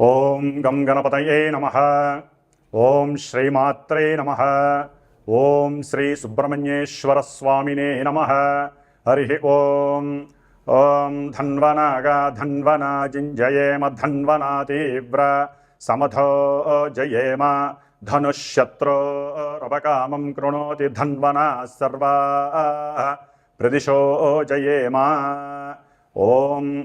ॐ गं नम। नमः ॐ नम। नमः श्री श्रीसुब्रह्मण्येश्वरस्वामिने नमः। हरिः ॐ ओं धन्वनागा, धन्वना जिञ्जयेम धन्वना तीव्र, समथो जयेम धनुःशत्रो रवकामं कृणोति धन्वना सर्वा। प्रदिशो जयेम ॐ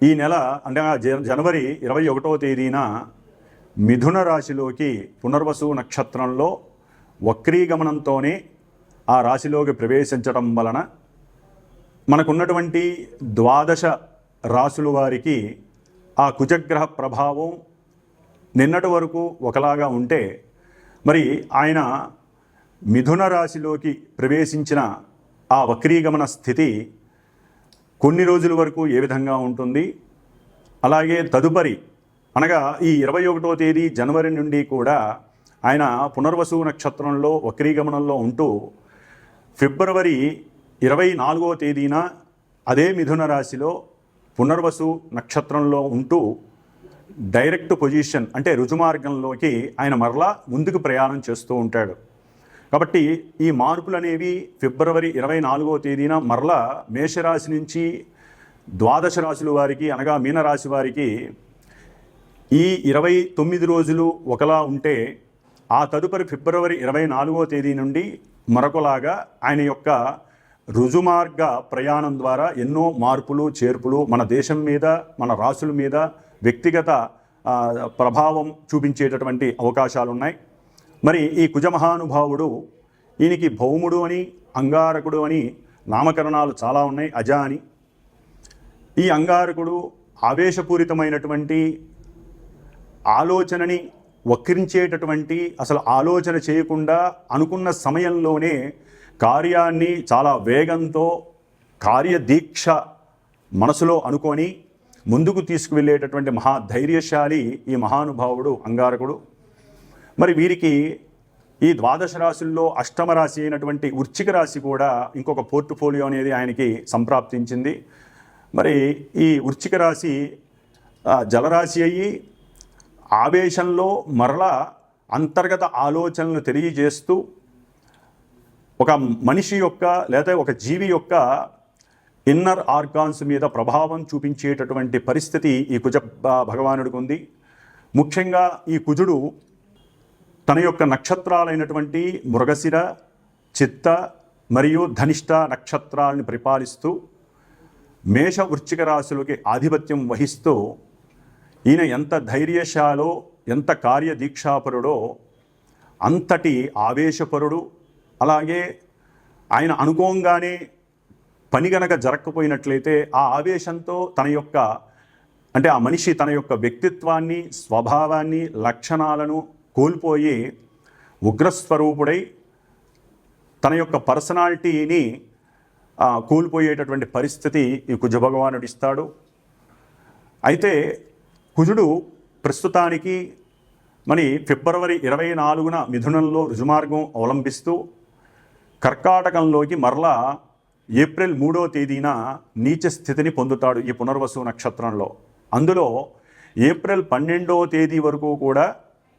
ఈ నెల అంటే జ- జనవరి ఇరవై ఒకటో తేదీన మిథున రాశిలోకి పునర్వసు నక్షత్రంలో వక్రీగమనంతోనే ఆ రాశిలోకి ప్రవేశించడం వలన మనకున్నటువంటి ద్వాదశ రాసుల వారికి ఆ కుజగ్రహ ప్రభావం నిన్నటి వరకు ఒకలాగా ఉంటే మరి ఆయన మిథున రాశిలోకి ప్రవేశించిన ఆ వక్రీగమన స్థితి కొన్ని రోజుల వరకు ఏ విధంగా ఉంటుంది? అలాగే తదుపరి అనగా ఈ ఇరవై ఒకటో తేదీ జనవరి నుండి కూడా ఆయన పునర్వసు నక్షత్రంలో వక్రీగమనంలో ఉంటూ ఫిబ్రవరి ఇరవై నాలుగో తేదీన అదే మిథున రాశిలో పునర్వసు నక్షత్రంలో ఉంటూ డైరెక్ట్ పొజిషన్ అంటే రుజుమార్గంలోకి ఆయన మరలా ముందుకు ప్రయాణం చేస్తూ ఉంటాడు. కాబట్టి ఈ మార్పులు అనేవి ఫిబ్రవరి ఇరవై నాలుగో తేదీన మరలా మేషరాశి నుంచి ద్వాదశ రాశుల వారికి అనగా మీనరాశి వారికి ఈ ఇరవై తొమ్మిది రోజులు ఒకలా ఉంటే ఆ తదుపరి ఫిబ్రవరి ఇరవై నాలుగో తేదీ నుండి మరొకలాగా ఆయన యొక్క రుజుమార్గ ప్రయాణం ద్వారా ఎన్నో మార్పులు చేర్పులు మన దేశం మీద మన రాసుల మీద వ్యక్తిగత ప్రభావం చూపించేటటువంటి అవకాశాలు ఉన్నాయి మరి ఈ కుజమహానుభావుడు ఈయనకి భౌముడు అని అంగారకుడు అని నామకరణాలు చాలా ఉన్నాయి అజ అని. ఈ అంగారకుడు ఆవేశపూరితమైనటువంటి ఆలోచనని వక్రించేటటువంటి అసలు ఆలోచన చేయకుండా అనుకున్న సమయంలోనే కార్యాన్ని చాలా వేగంతో కార్యదీక్ష మనసులో అనుకొని ముందుకు తీసుకువెళ్ళేటటువంటి మహా ధైర్యశాలి ఈ మహానుభావుడు అంగారకుడు. మరి వీరికి ఈ ద్వాదశ రాశుల్లో అష్టమ రాశి అయినటువంటి వృచ్చిక రాశి కూడా ఇంకొక పోర్ట్ఫోలియో అనేది ఆయనకి సంప్రాప్తించింది. మరి ఈ వృచ్చిక రాశి జలరాశి అయ్యి ఆవేశంలో మరలా అంతర్గత ఆలోచనలు తెలియజేస్తూ ఒక మనిషి యొక్క లేదా ఒక జీవి యొక్క ఇన్నర్ ఆర్గాన్స్ మీద ప్రభావం చూపించేటటువంటి పరిస్థితి ఈ కుజ భగవానుడికి ఉంది. ముఖ్యంగా ఈ కుజుడు తన యొక్క నక్షత్రాలైనటువంటి మృగశిర చిత్త మరియు ధనిష్ట నక్షత్రాలను పరిపాలిస్తూ మేష వృశ్చిక రాశులకి ఆధిపత్యం వహిస్తూ ఈయన ఎంత ధైర్యశాలో ఎంత కార్యదీక్షాపరుడో అంతటి ఆవేశపరుడు. అలాగే ఆయన అనుకోంగానే పని గనక జరగకపోయినట్లయితే ఆ ఆవేశంతో తన యొక్క అంటే ఆ మనిషి తన యొక్క వ్యక్తిత్వాన్ని స్వభావాన్ని లక్షణాలను కూల్పోయి ఉగ్రస్వరూపుడై తన యొక్క పర్సనాలిటీని కూలిపోయేటటువంటి పరిస్థితి ఈ కుజ భగవానుడు ఇస్తాడు. అయితే కుజుడు ప్రస్తుతానికి మరి ఫిబ్రవరి ఇరవై నాలుగున మిథునంలో రుజుమార్గం అవలంబిస్తూ కర్కాటకంలోకి మరలా ఏప్రిల్ మూడో తేదీన నీచ స్థితిని పొందుతాడు ఈ పునర్వసు నక్షత్రంలో. అందులో ఏప్రిల్ పన్నెండో తేదీ వరకు కూడా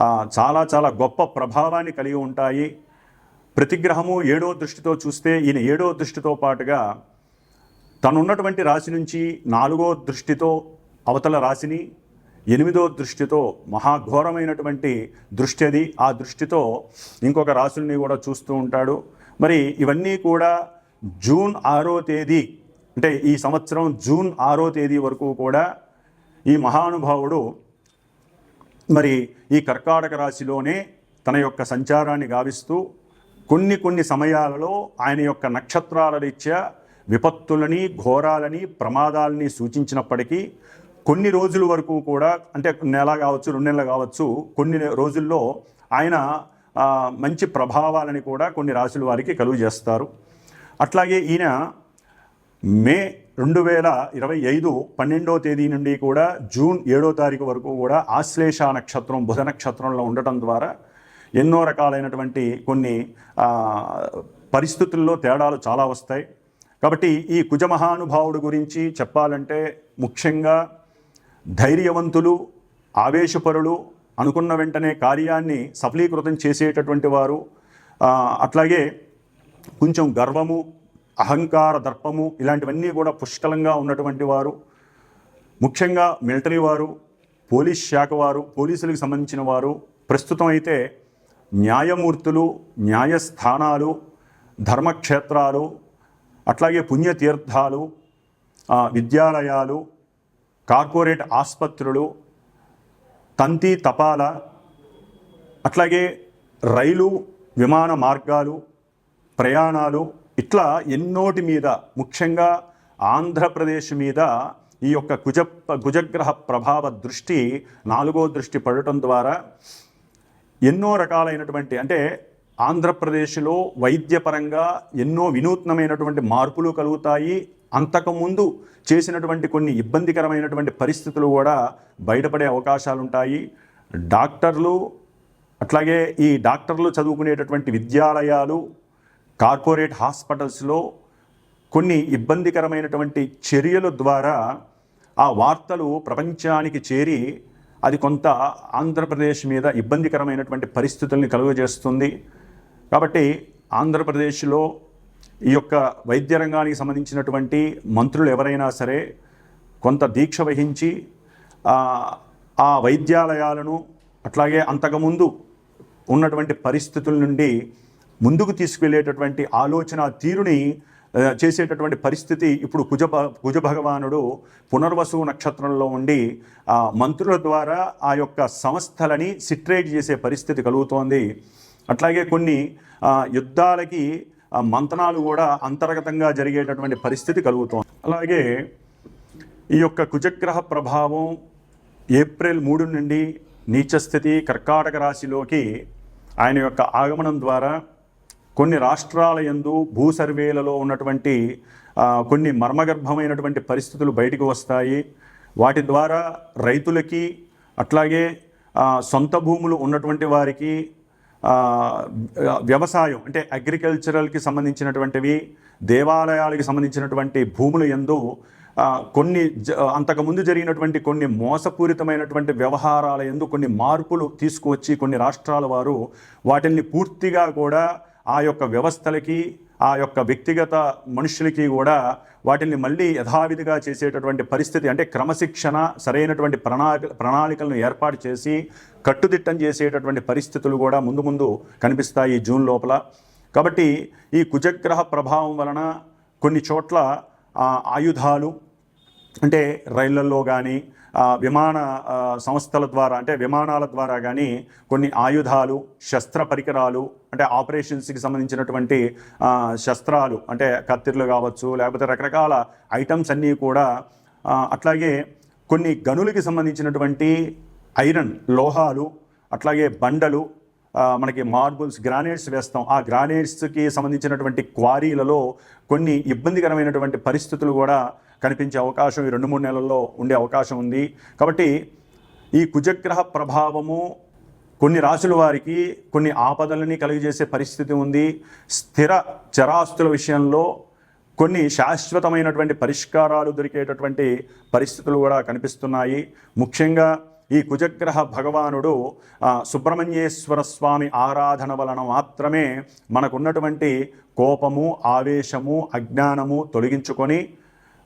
చాలా చాలా గొప్ప ప్రభావాన్ని కలిగి ఉంటాయి. ప్రతిగ్రహము ఏడో దృష్టితో చూస్తే ఈయన ఏడో దృష్టితో పాటుగా తనున్నటువంటి రాశి నుంచి నాలుగో దృష్టితో అవతల రాశిని ఎనిమిదో దృష్టితో మహాఘోరమైనటువంటి దృష్టి అది. ఆ దృష్టితో ఇంకొక రాశుల్ని కూడా చూస్తూ ఉంటాడు. మరి ఇవన్నీ కూడా జూన్ ఆరో తేదీ అంటే ఈ సంవత్సరం జూన్ ఆరో తేదీ వరకు కూడా ఈ మహానుభావుడు మరి ఈ కర్కాటక రాశిలోనే తన యొక్క సంచారాన్ని గావిస్తూ కొన్ని కొన్ని సమయాలలో ఆయన యొక్క నక్షత్రాల రీత్యా విపత్తులని ఘోరాలని ప్రమాదాలని సూచించినప్పటికీ కొన్ని రోజుల వరకు కూడా అంటే నెల కావచ్చు రెండు నెలలు కావచ్చు కొన్ని రోజుల్లో ఆయన మంచి ప్రభావాలని కూడా కొన్ని రాశుల వారికి కలుగు చేస్తారు అట్లాగే ఈయన మే రెండు వేల ఇరవై ఐదు పన్నెండో తేదీ నుండి కూడా జూన్ ఏడో తారీఖు వరకు కూడా ఆశ్లేష నక్షత్రం బుధ నక్షత్రంలో ఉండటం ద్వారా ఎన్నో రకాలైనటువంటి కొన్ని పరిస్థితుల్లో తేడాలు చాలా వస్తాయి. కాబట్టి ఈ కుజ మహానుభావుడు గురించి చెప్పాలంటే ముఖ్యంగా ధైర్యవంతులు ఆవేశపరులు అనుకున్న వెంటనే కార్యాన్ని సఫలీకృతం చేసేటటువంటి వారు అట్లాగే కొంచెం గర్వము అహంకార దర్పము ఇలాంటివన్నీ కూడా పుష్కలంగా ఉన్నటువంటి వారు ముఖ్యంగా మిలిటరీ వారు పోలీస్ శాఖ వారు పోలీసులకు సంబంధించిన వారు ప్రస్తుతం అయితే న్యాయమూర్తులు న్యాయస్థానాలు ధర్మక్షేత్రాలు అట్లాగే పుణ్యతీర్థాలు విద్యాలయాలు కార్పొరేట్ ఆసుపత్రులు తంతి తపాల అట్లాగే రైలు విమాన మార్గాలు ప్రయాణాలు ఇట్లా ఎన్నోటి మీద ముఖ్యంగా ఆంధ్రప్రదేశ్ మీద ఈ యొక్క కుజ కుజగ్రహ ప్రభావ దృష్టి నాలుగో దృష్టి పడటం ద్వారా ఎన్నో రకాలైనటువంటి అంటే ఆంధ్రప్రదేశ్లో వైద్యపరంగా ఎన్నో వినూత్నమైనటువంటి మార్పులు కలుగుతాయి. అంతకుముందు చేసినటువంటి కొన్ని ఇబ్బందికరమైనటువంటి పరిస్థితులు కూడా బయటపడే అవకాశాలు ఉంటాయి డాక్టర్లు అట్లాగే ఈ డాక్టర్లు చదువుకునేటటువంటి విద్యాలయాలు కార్పొరేట్ హాస్పిటల్స్లో కొన్ని ఇబ్బందికరమైనటువంటి చర్యల ద్వారా ఆ వార్తలు ప్రపంచానికి చేరి అది కొంత ఆంధ్రప్రదేశ్ మీద ఇబ్బందికరమైనటువంటి పరిస్థితుల్ని కలుగజేస్తుంది. కాబట్టి ఆంధ్రప్రదేశ్లో ఈ యొక్క వైద్య రంగానికి సంబంధించినటువంటి మంత్రులు ఎవరైనా సరే కొంత దీక్ష వహించి ఆ, వైద్యాలయాలను అట్లాగే అంతకుముందు ఉన్నటువంటి పరిస్థితుల నుండి ముందుకు తీసుకువెళ్ళేటటువంటి ఆలోచన తీరుని చేసేటటువంటి పరిస్థితి ఇప్పుడు కుజ కుజ భగవానుడు పునర్వసు నక్షత్రంలో ఉండి ఆ మంత్రుల ద్వారా ఆ యొక్క సంస్థలని సిట్రేట్ చేసే పరిస్థితి కలుగుతోంది. అట్లాగే కొన్ని యుద్ధాలకి మంతనాలు కూడా అంతర్గతంగా జరిగేటటువంటి పరిస్థితి కలుగుతోంది. అలాగే ఈ యొక్క కుజగ్రహ ప్రభావం ఏప్రిల్ మూడు నుండి నీచస్థితి కర్కాటక రాశిలోకి ఆయన యొక్క ఆగమనం ద్వారా కొన్ని రాష్ట్రాల యందు భూ సర్వేలలో ఉన్నటువంటి కొన్ని మర్మగర్భమైనటువంటి పరిస్థితులు బయటకు వస్తాయి. వాటి ద్వారా రైతులకి అట్లాగే సొంత భూములు ఉన్నటువంటి వారికి వ్యవసాయం అంటే అగ్రికల్చరల్కి సంబంధించినటువంటివి దేవాలయాలకి సంబంధించినటువంటి భూముల యందు కొన్ని జ- అంతకుముందు జరిగినటువంటి కొన్ని మోసపూరితమైనటువంటి వ్యవహారాల ఎందు కొన్ని మార్పులు తీసుకువచ్చి కొన్ని రాష్ట్రాల వారు వాటిని పూర్తిగా కూడా ఆ యొక్క వ్యవస్థలకి ఆ యొక్క వ్యక్తిగత మనుషులకి కూడా వాటిని మళ్ళీ యథావిధిగా చేసేటటువంటి పరిస్థితి అంటే క్రమశిక్షణ సరైనటువంటి ప్రణాళిక ప్రణాళికలను ఏర్పాటు చేసి కట్టుదిట్టం చేసేటటువంటి పరిస్థితులు కూడా ముందు ముందు కనిపిస్తాయి జూన్ లోపల. కాబట్టి ఈ కుజగ్రహ ప్రభావం వలన కొన్ని చోట్ల ఆయుధాలు అంటే రైళ్ళలో కానీ విమాన సంస్థల ద్వారా అంటే విమానాల ద్వారా కానీ కొన్ని ఆయుధాలు శస్త్ర పరికరాలు అంటే ఆపరేషన్స్కి సంబంధించినటువంటి శస్త్రాలు అంటే కత్తిర్లు కావచ్చు లేకపోతే రకరకాల ఐటమ్స్ అన్నీ కూడా అట్లాగే కొన్ని గనులకి సంబంధించినటువంటి ఐరన్ లోహాలు అట్లాగే బండలు మనకి మార్బుల్స్ గ్రానైట్స్ వేస్తాం. ఆ గ్రానైట్స్కి సంబంధించినటువంటి క్వారీలలో కొన్ని ఇబ్బందికరమైనటువంటి పరిస్థితులు కూడా కనిపించే అవకాశం ఈ రెండు మూడు నెలల్లో ఉండే అవకాశం ఉంది. కాబట్టి ఈ కుజగ్రహ ప్రభావము కొన్ని రాసుల వారికి కొన్ని ఆపదలని కలిగజేసే పరిస్థితి ఉంది. స్థిర చరాస్తుల విషయంలో కొన్ని శాశ్వతమైనటువంటి పరిష్కారాలు దొరికేటటువంటి పరిస్థితులు కూడా కనిపిస్తున్నాయి. ముఖ్యంగా ఈ కుజగ్రహ భగవానుడు సుబ్రహ్మణ్యేశ్వర స్వామి ఆరాధన వలన మాత్రమే మనకున్నటువంటి కోపము ఆవేశము అజ్ఞానము తొలగించుకొని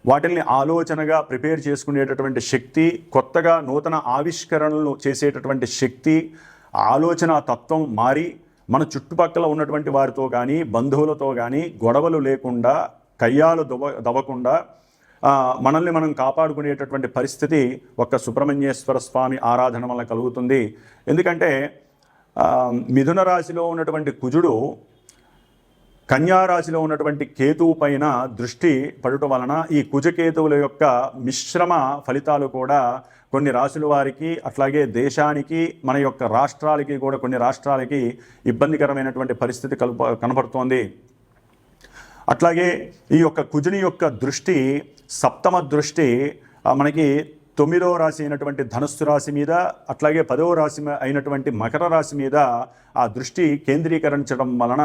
వాటిల్ని ఆలోచనగా ప్రిపేర్ చేసుకునేటటువంటి శక్తి కొత్తగా నూతన ఆవిష్కరణలు చేసేటటువంటి శక్తి ఆలోచన తత్వం మారి మన చుట్టుపక్కల ఉన్నటువంటి వారితో కానీ బంధువులతో కానీ గొడవలు లేకుండా కయ్యాలు దవ దవ్వకుండా మనల్ని మనం కాపాడుకునేటటువంటి పరిస్థితి ఒక్క సుబ్రహ్మణ్యేశ్వర స్వామి ఆరాధన వల్ల కలుగుతుంది. ఎందుకంటే మిథున రాశిలో ఉన్నటువంటి కుజుడు కన్యారాశిలో ఉన్నటువంటి కేతువు పైన దృష్టి పడటం వలన ఈ కుజకేతువుల యొక్క మిశ్రమ ఫలితాలు కూడా కొన్ని రాశుల వారికి అట్లాగే దేశానికి మన యొక్క రాష్ట్రాలకి కూడా కొన్ని రాష్ట్రాలకి ఇబ్బందికరమైనటువంటి పరిస్థితి కలుప కనబడుతోంది. అట్లాగే ఈ యొక్క కుజుని యొక్క దృష్టి సప్తమ దృష్టి మనకి తొమ్మిదవ రాశి అయినటువంటి ధనుస్సు రాశి మీద అట్లాగే పదవ రాశి అయినటువంటి మకర రాశి మీద ఆ దృష్టి కేంద్రీకరించడం వలన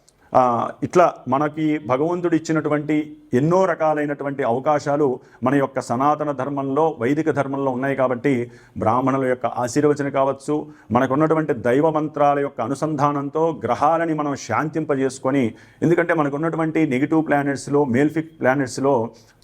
ఇట్లా మనకి భగవంతుడు ఇచ్చినటువంటి ఎన్నో రకాలైనటువంటి అవకాశాలు మన యొక్క సనాతన ధర్మంలో వైదిక ధర్మంలో ఉన్నాయి కాబట్టి బ్రాహ్మణుల యొక్క ఆశీర్వచన కావచ్చు మనకున్నటువంటి దైవ మంత్రాల యొక్క అనుసంధానంతో గ్రహాలని మనం శాంతింపజేసుకొని ఎందుకంటే మనకున్నటువంటి నెగిటివ్ ప్లానెట్స్లో మేల్ఫిక్ ప్లానెట్స్లో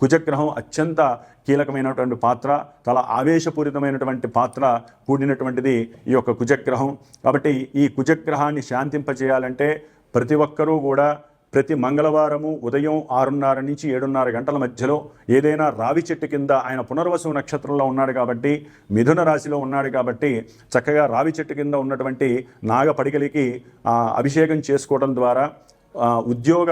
కుజగ్రహం అత్యంత కీలకమైనటువంటి పాత్ర చాలా ఆవేశపూరితమైనటువంటి పాత్ర కూడినటువంటిది ఈ యొక్క కుజగ్రహం. కాబట్టి ఈ కుజగ్రహాన్ని శాంతింపజేయాలంటే ప్రతి ఒక్కరూ కూడా ప్రతి మంగళవారము ఉదయం ఆరున్నర నుంచి ఏడున్నర గంటల మధ్యలో ఏదైనా రావి చెట్టు కింద ఆయన పునర్వసు నక్షత్రంలో ఉన్నాడు కాబట్టి మిథున రాశిలో ఉన్నాడు కాబట్టి చక్కగా రావి చెట్టు కింద ఉన్నటువంటి నాగపడికలికి అభిషేకం చేసుకోవడం ద్వారా ఉద్యోగ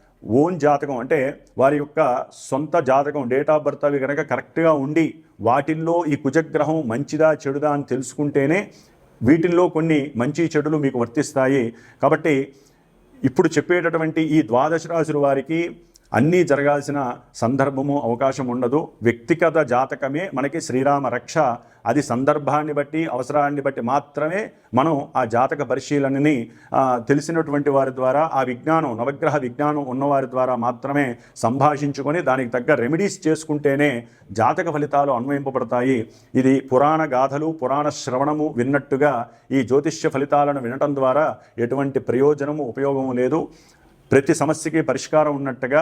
ఓన్ జాతకం అంటే వారి యొక్క సొంత జాతకం డేట్ ఆఫ్ బర్త్ అవి కనుక కరెక్ట్గా ఉండి వాటిల్లో ఈ కుజగ్రహం మంచిదా చెడుదా అని తెలుసుకుంటేనే వీటిల్లో కొన్ని మంచి చెడులు మీకు వర్తిస్తాయి. కాబట్టి ఇప్పుడు చెప్పేటటువంటి ఈ ద్వాదశ రాశుల వారికి అన్నీ జరగాల్సిన సందర్భము అవకాశం ఉండదు. వ్యక్తిగత జాతకమే మనకి శ్రీరామ రక్ష అది సందర్భాన్ని బట్టి అవసరాన్ని బట్టి మాత్రమే మనం ఆ జాతక పరిశీలనని తెలిసినటువంటి వారి ద్వారా ఆ విజ్ఞానం నవగ్రహ విజ్ఞానం ఉన్నవారి ద్వారా మాత్రమే సంభాషించుకొని దానికి తగ్గ రెమెడీస్ చేసుకుంటేనే జాతక ఫలితాలు అన్వయింపబడతాయి. ఇది పురాణ గాథలు పురాణ శ్రవణము విన్నట్టుగా ఈ జ్యోతిష్య ఫలితాలను వినటం ద్వారా ఎటువంటి ప్రయోజనము ఉపయోగము లేదు. ప్రతి సమస్యకి పరిష్కారం ఉన్నట్టుగా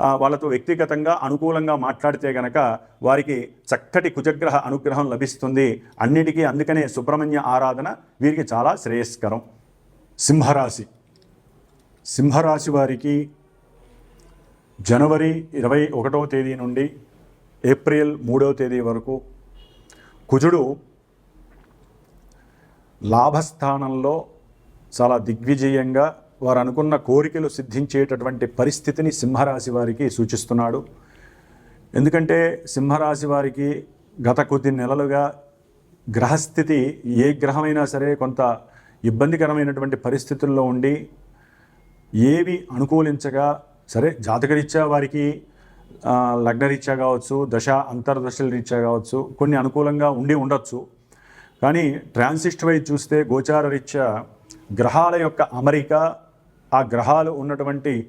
వాళ్ళతో వ్యక్తిగతంగా అనుకూలంగా మాట్లాడితే గనక వారికి చక్కటి కుజగ్రహ అనుగ్రహం లభిస్తుంది. అన్నిటికీ అందుకనే సుబ్రహ్మణ్య ఆరాధన వీరికి చాలా శ్రేయస్కరం. సింహరాశి. సింహరాశి వారికి జనవరి ఇరవై ఒకటవ తేదీ నుండి ఏప్రిల్ మూడవ తేదీ వరకు కుజుడు లాభస్థానంలో చాలా దిగ్విజయంగా వారు అనుకున్న కోరికలు సిద్ధించేటటువంటి పరిస్థితిని సింహరాశి వారికి సూచిస్తున్నాడు. ఎందుకంటే సింహరాశి వారికి గత కొద్ది నెలలుగా గ్రహస్థితి ఏ గ్రహమైనా సరే కొంత ఇబ్బందికరమైనటువంటి పరిస్థితుల్లో ఉండి ఏవి అనుకూలించగా సరే జాతకరీత్యా వారికి లగ్నరీత్యా కావచ్చు దశ అంతర్దశల రీత్యా కావచ్చు కొన్ని అనుకూలంగా ఉండి ఉండొచ్చు. కానీ ట్రాన్సిస్ట్ వైజ్ చూస్తే గోచార రీత్యా గ్రహాల యొక్క అమరిక ఆ గ్రహాలు ఉన్నటువంటి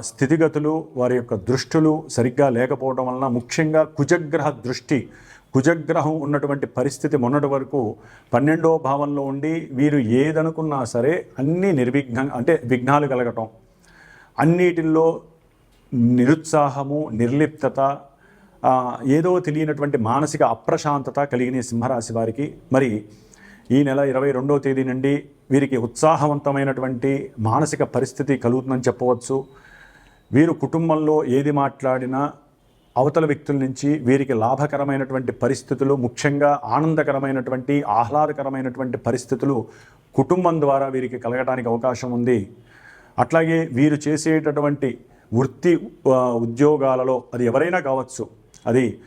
స్థితిగతులు వారి యొక్క దృష్టులు సరిగ్గా లేకపోవడం వలన ముఖ్యంగా కుజగ్రహ దృష్టి కుజగ్రహం ఉన్నటువంటి పరిస్థితి మొన్నటి వరకు పన్నెండో భావంలో ఉండి వీరు ఏదనుకున్నా సరే అన్నీ నిర్విఘ్న అంటే విఘ్నాలు కలగటం అన్నిటిల్లో నిరుత్సాహము నిర్లిప్తత ఏదో తెలియనటువంటి మానసిక అప్రశాంతత కలిగిన సింహరాశి వారికి. మరి ఈ నెల ఇరవై రెండవ తేదీ నుండి వీరికి ఉత్సాహవంతమైనటువంటి మానసిక పరిస్థితి కలుగుతుందని చెప్పవచ్చు. వీరు కుటుంబంలో ఏది మాట్లాడినా అవతల వ్యక్తుల నుంచి వీరికి లాభకరమైనటువంటి పరిస్థితులు ముఖ్యంగా ఆనందకరమైనటువంటి ఆహ్లాదకరమైనటువంటి పరిస్థితులు కుటుంబం ద్వారా వీరికి కలగడానికి అవకాశం ఉంది. అట్లాగే వీరు చేసేటటువంటి వృత్తి ఉద్యోగాలలో అది ఎవరైనా కావచ్చు. అది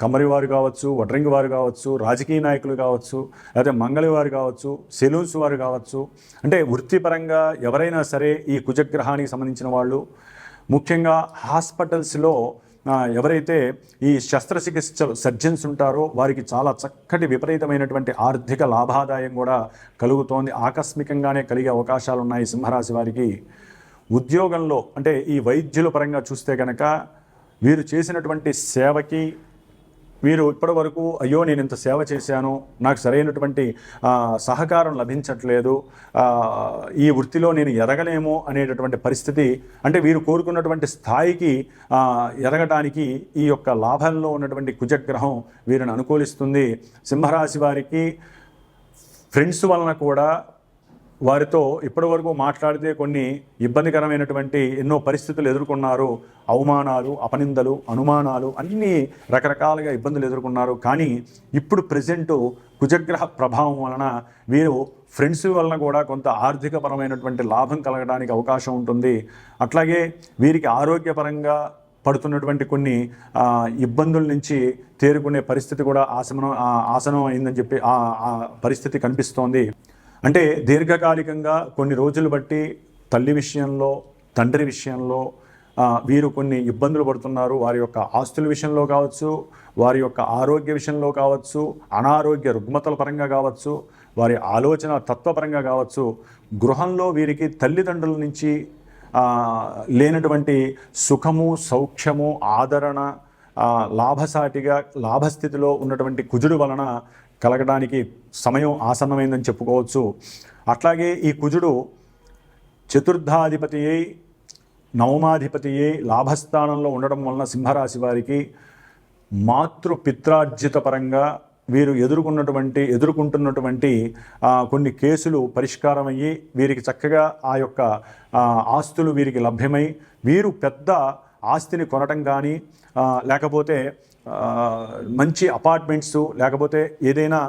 కమరివారు వారు కావచ్చు వడ్రంగి వారు కావచ్చు రాజకీయ నాయకులు కావచ్చు లేకపోతే మంగళి వారు కావచ్చు సెలూన్స్ వారు కావచ్చు. అంటే వృత్తిపరంగా ఎవరైనా సరే ఈ కుజగ్రహానికి సంబంధించిన వాళ్ళు ముఖ్యంగా హాస్పిటల్స్లో ఎవరైతే ఈ శస్త్రచికిత్స సర్జన్స్ ఉంటారో వారికి చాలా చక్కటి విపరీతమైనటువంటి ఆర్థిక లాభాదాయం కూడా కలుగుతోంది. ఆకస్మికంగానే కలిగే అవకాశాలు ఉన్నాయి సింహరాశి వారికి. ఉద్యోగంలో అంటే ఈ వైద్యుల పరంగా చూస్తే కనుక వీరు చేసినటువంటి సేవకి వీరు ఇప్పటి వరకు అయ్యో నేను ఇంత సేవ చేశాను నాకు సరైనటువంటి సహకారం లభించట్లేదు ఈ వృత్తిలో నేను ఎదగలేము అనేటటువంటి పరిస్థితి అంటే వీరు కోరుకున్నటువంటి స్థాయికి ఎదగడానికి ఎదగటానికి ఈ యొక్క లాభంలో ఉన్నటువంటి కుజగ్రహం వీరిని అనుకూలిస్తుంది. సింహరాశి వారికి ఫ్రెండ్స్ వలన కూడా వారితో ఇప్పటివరకు మాట్లాడితే కొన్ని ఇబ్బందికరమైనటువంటి ఎన్నో పరిస్థితులు ఎదుర్కొన్నారు. అవమానాలు అపనిందలు అనుమానాలు అన్ని రకరకాలుగా ఇబ్బందులు ఎదుర్కొన్నారు. కానీ ఇప్పుడు ప్రజెంట్ కుజగ్రహ ప్రభావం వలన వీరు ఫ్రెండ్స్ వలన కూడా కొంత ఆర్థికపరమైనటువంటి లాభం కలగడానికి అవకాశం ఉంటుంది. అట్లాగే వీరికి ఆరోగ్యపరంగా పడుతున్నటువంటి కొన్ని ఇబ్బందుల నుంచి తేరుకునే పరిస్థితి కూడా ఆసనం ఆసనం అయిందని చెప్పి ఆ పరిస్థితి కనిపిస్తోంది. అంటే దీర్ఘకాలికంగా కొన్ని రోజులు బట్టి తల్లి విషయంలో తండ్రి విషయంలో వీరు కొన్ని ఇబ్బందులు పడుతున్నారు. వారి యొక్క ఆస్తుల విషయంలో కావచ్చు వారి యొక్క ఆరోగ్య విషయంలో కావచ్చు అనారోగ్య రుగ్మతల పరంగా కావచ్చు వారి ఆలోచన తత్వపరంగా కావచ్చు గృహంలో వీరికి తల్లిదండ్రుల నుంచి లేనటువంటి సుఖము సౌఖ్యము ఆదరణ లాభసాటిగా లాభస్థితిలో ఉన్నటువంటి కుజుడు వలన కలగడానికి సమయం ఆసన్నమైందని చెప్పుకోవచ్చు. అట్లాగే ఈ కుజుడు చతుర్థాధిపతి అయి నవమాధిపతి అయి లాభస్థానంలో ఉండడం వలన సింహరాశి వారికి మాతృపిత్రార్జిత పరంగా వీరు ఎదుర్కొన్నటువంటి ఎదుర్కొంటున్నటువంటి కొన్ని కేసులు పరిష్కారం అయ్యి వీరికి చక్కగా ఆ యొక్క ఆస్తులు వీరికి లభ్యమై వీరు పెద్ద ఆస్తిని కొనటం కానీ లేకపోతే మంచి అపార్ట్మెంట్స్ లేకపోతే ఏదైనా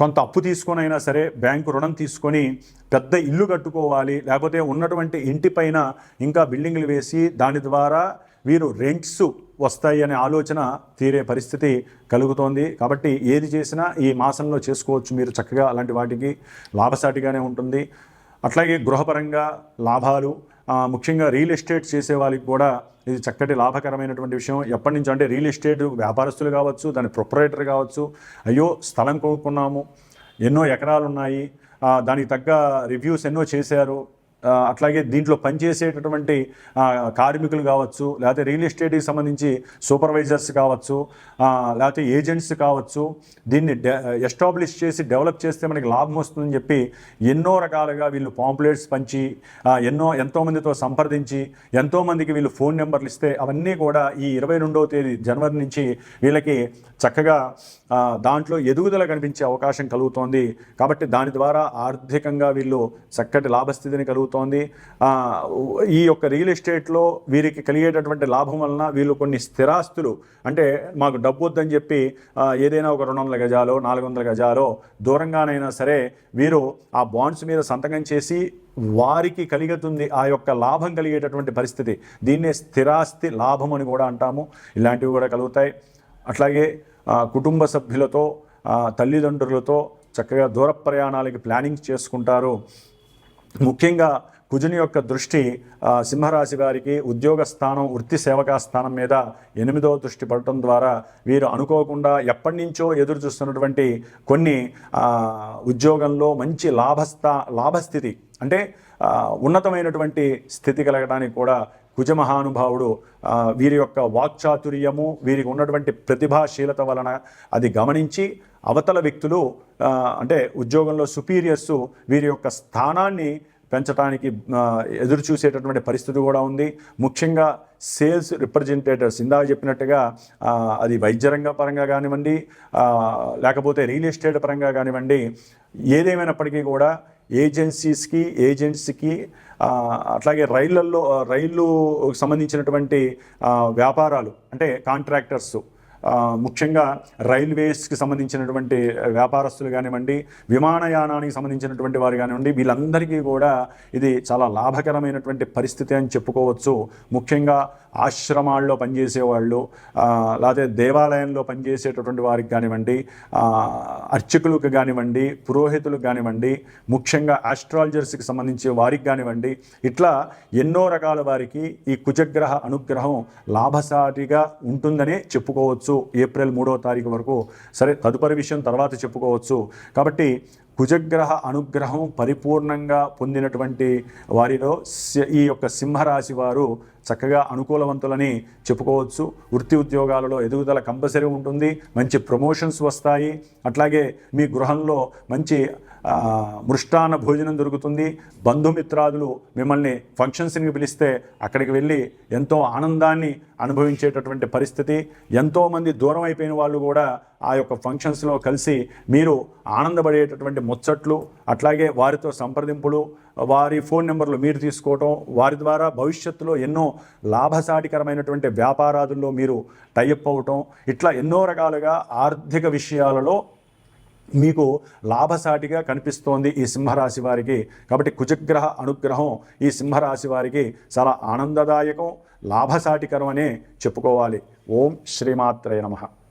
కొంత అప్పు తీసుకొనైనా సరే బ్యాంకు రుణం తీసుకొని పెద్ద ఇల్లు కట్టుకోవాలి లేకపోతే ఉన్నటువంటి ఇంటిపైన ఇంకా బిల్డింగ్లు వేసి దాని ద్వారా వీరు రెంట్స్ వస్తాయి అనే ఆలోచన తీరే పరిస్థితి కలుగుతోంది. కాబట్టి ఏది చేసినా ఈ మాసంలో చేసుకోవచ్చు మీరు చక్కగా. అలాంటి వాటికి లాభసాటిగానే ఉంటుంది. అట్లాగే గృహపరంగా లాభాలు ముఖ్యంగా రియల్ ఎస్టేట్ చేసే వాళ్ళకి కూడా ఇది చక్కటి లాభకరమైనటువంటి విషయం. ఎప్పటి నుంచి అంటే రియల్ ఎస్టేట్ వ్యాపారస్తులు కావచ్చు దాని ప్రొపరేటర్ కావచ్చు అయ్యో స్థలం కొనుక్కున్నాము ఎన్నో ఎకరాలు ఉన్నాయి దానికి తగ్గ రివ్యూస్ ఎన్నో చేశారు అట్లాగే దీంట్లో పనిచేసేటటువంటి కార్మికులు కావచ్చు లేకపోతే రియల్ ఎస్టేట్కి సంబంధించి సూపర్వైజర్స్ కావచ్చు లేకపోతే ఏజెంట్స్ కావచ్చు దీన్ని డె ఎస్టాబ్లిష్ చేసి డెవలప్ చేస్తే మనకి లాభం వస్తుందని చెప్పి ఎన్నో రకాలుగా వీళ్ళు పాంప్లెట్స్ పంచి ఎన్నో ఎంతోమందితో సంప్రదించి ఎంతోమందికి వీళ్ళు ఫోన్ నెంబర్లు ఇస్తే అవన్నీ కూడా ఈ ఇరవై రెండవ తేదీ జనవరి నుంచి వీళ్ళకి చక్కగా దాంట్లో ఎదుగుదల కనిపించే అవకాశం కలుగుతోంది. కాబట్టి దాని ద్వారా ఆర్థికంగా వీళ్ళు చక్కటి లాభస్థితిని కలుగుతుంది ఆ, ఈ యొక్క రియల్ ఎస్టేట్లో వీరికి కలిగేటటువంటి లాభం వలన వీళ్ళు కొన్ని స్థిరాస్తులు అంటే మాకు డబ్బు వద్దని చెప్పి ఏదైనా ఒక రెండు వందల గజాలో నాలుగు వందల గజాలో దూరంగానైనా సరే వీరు ఆ బాండ్స్ మీద సంతకం చేసి వారికి కలుగుతుంది ఆ యొక్క లాభం కలిగేటటువంటి పరిస్థితి. దీన్నే స్థిరాస్తి లాభం అని కూడా అంటాము. ఇలాంటివి కూడా కలుగుతాయి. అట్లాగే కుటుంబ సభ్యులతో తల్లిదండ్రులతో చక్కగా దూర ప్రయాణాలకి ప్లానింగ్ చేసుకుంటారు. ముఖ్యంగా కుజుని యొక్క దృష్టి సింహరాశి వారికి ఉద్యోగ స్థానం వృత్తి సేవకా స్థానం మీద ఎనిమిదో దృష్టి పడటం ద్వారా వీరు అనుకోకుండా ఎప్పటి నుంచో ఎదురు చూస్తున్నటువంటి కొన్ని ఉద్యోగంలో మంచి లాభస్థా లాభస్థితి అంటే ఉన్నతమైనటువంటి స్థితి కలగడానికి కూడా కుజ మహానుభావుడు వీరి యొక్క వాక్చాతుర్యము వీరికి ఉన్నటువంటి ప్రతిభాశీలత వలన అది గమనించి అవతల వ్యక్తులు అంటే ఉద్యోగంలో సుపీరియర్స్ వీరి యొక్క స్థానాన్ని పెంచడానికి ఎదురు చూసేటటువంటి పరిస్థితి కూడా ఉంది. ముఖ్యంగా సేల్స్ రిప్రజెంటేటర్స్ ఇందాక చెప్పినట్టుగా అది వైద్యరంగ పరంగా కానివ్వండి లేకపోతే రియల్ ఎస్టేట్ పరంగా కానివ్వండి ఏదేమైనప్పటికీ కూడా ఏజెన్సీస్కి ఏజెంట్స్కి అట్లాగే రైళ్ళల్లో రైళ్ళు సంబంధించినటువంటి వ్యాపారాలు అంటే కాంట్రాక్టర్స్ ముఖ్యంగా రైల్వేస్కి సంబంధించినటువంటి వ్యాపారస్తులు కానివ్వండి విమానయానానికి సంబంధించినటువంటి వారు కానివ్వండి వీళ్ళందరికీ కూడా ఇది చాలా లాభకరమైనటువంటి పరిస్థితి అని చెప్పుకోవచ్చు. ముఖ్యంగా ఆశ్రమాల్లో పనిచేసేవాళ్ళు వాళ్ళు లేకపోతే దేవాలయంలో పనిచేసేటటువంటి వారికి కానివ్వండి అర్చకులకు కానివ్వండి పురోహితులకు కానివ్వండి ముఖ్యంగా ఆస్ట్రాలజర్స్కి సంబంధించి వారికి కానివ్వండి ఇట్లా ఎన్నో రకాల వారికి ఈ కుజగ్రహ అనుగ్రహం లాభసాటిగా ఉంటుందనే చెప్పుకోవచ్చు. ఏప్రిల్ మూడవ తారీఖు వరకు. సరే తదుపరి విషయం తర్వాత చెప్పుకోవచ్చు. కాబట్టి కుజగ్రహ అనుగ్రహం పరిపూర్ణంగా పొందినటువంటి వారిలో సి- ఈ యొక్క సింహరాశి వారు చక్కగా అనుకూలవంతులని చెప్పుకోవచ్చు. వృత్తి ఉద్యోగాలలో ఎదుగుదల కంపల్సరీ ఉంటుంది. మంచి ప్రమోషన్స్ వస్తాయి. అట్లాగే మీ గృహంలో మంచి మృష్టాన్న భోజనం దొరుకుతుంది. బంధుమిత్రాదులు మిమ్మల్ని ఫంక్షన్స్ని పిలిస్తే అక్కడికి వెళ్ళి ఎంతో ఆనందాన్ని అనుభవించేటటువంటి పరిస్థితి. ఎంతోమంది దూరం అయిపోయిన వాళ్ళు కూడా ఆ యొక్క ఫంక్షన్స్లో కలిసి మీరు ఆనందపడేటటువంటి ముచ్చట్లు అట్లాగే వారితో సంప్రదింపులు వారి ఫోన్ నెంబర్లు మీరు తీసుకోవటం వారి ద్వారా భవిష్యత్తులో ఎన్నో లాభసాటికరమైనటువంటి వ్యాపారాదుల్లో మీరు టైఅప్ అవ్వటం ఇట్లా ఎన్నో రకాలుగా ఆర్థిక విషయాలలో మీకు లాభసాటిగా కనిపిస్తోంది ఈ సింహరాశి వారికి. కాబట్టి కుజగ్రహ అనుగ్రహం ఈ సింహరాశి వారికి చాలా ఆనందదాయకం లాభసాటికరం అనే చెప్పుకోవాలి. ఓం శ్రీమాత్రే నమః.